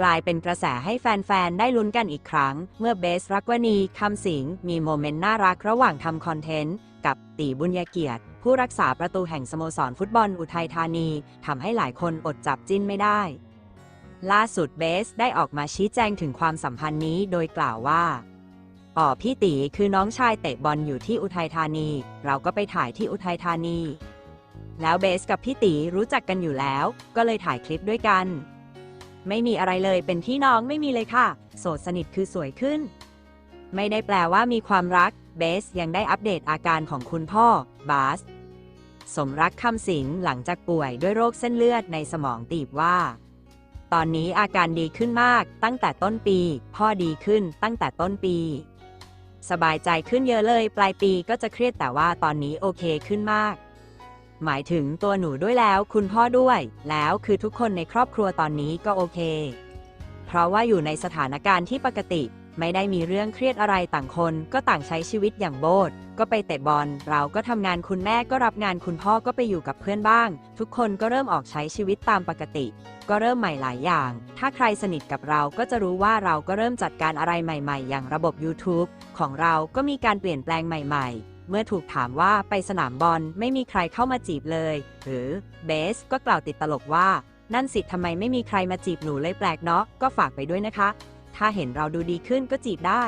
กลายเป็นกระแสให้แฟน ๆ ได้ลุ้นกันอีกครั้ง เมื่อเบสรักวณีคำสิง มีโมเมนต์น่ารักระหว่างทำคอนเทนต์ กับตีบุญยเกียรติ ผู้รักษาประตูแห่งสโมสรฟุตบอลอุทัยธานีทำให้หลายคนอดจับจิ้นไม่ได้ล่าสุดเบสได้ออกมาชี้แจงถึงความสัมพันธ์นี้โดยกล่าวว่าอ๋อพี่ตีคือน้องชายเตะบอลอยู่ที่อุทัยธานี เราก็ไปถ่ายที่อุทัยธานี แล้วเบสกับพี่ตีรู้จักกันอยู่แล้ว ก็เลยถ่ายคลิปด้วยกัน ไม่มีอะไรเลยเป็นพี่น้องไม่มีเลยค่ะ โสดสนิทคือสวยขึ้น ไม่ได้แปลว่ามีความรัก เบสยังได้อัปเดตอาการของคุณพ่อ บาส สมรักคำสิงห์หลังจากป่วยด้วยโรคเส้นเลือดในสมองตีบว่า ตอนนี้อาการดีขึ้นมาก ตั้งแต่ต้นปี พ่อดีขึ้นตั้งแต่ต้นปี สบายใจขึ้นเยอะเลย ปลายปีก็จะเครียดแต่ว่าตอนนี้โอเคขึ้นมาก หมายถึงตัวหนูด้วยแล้วคุณพ่อด้วย แล้วคือทุกคนในครอบครัวตอนนี้ก็โอเค เพราะว่าอยู่ในสถานการณ์ที่ปกติ ไม่ได้มีเรื่องเครียดอะไรต่างคน ก็ต่างใช้ชีวิตอย่างโบสก็ไปเตะบอล เราก็ทำงานคุณแม่ก็รับงานคุณพ่อก็ไปอยู่กับเพื่อนบ้าง ทุกคนก็เริ่มออกใช้ชีวิตตามปกติ ก็เริ่มใหม่หลายอย่าง ถ้าใครสนิทกับเราก็จะรู้ว่าเราก็เริ่มจัดการอะไรใหม่ ๆ อย่างระบบ YouTube ของเราก็มีการเปลี่ยนแปลงใหม่ ๆ เมื่อถูกถามว่าไปสนามบอลไม่มีใครเข้ามาจีบเลย หรือเบสก็กล่าวติดตลกว่า นั่นสิทำไมไม่มีใครมาจีบหนูเลยแปลกเนาะก็ฝากไปด้วยนะคะ ถ้าเห็นเราดูดีขึ้นก็จีบได้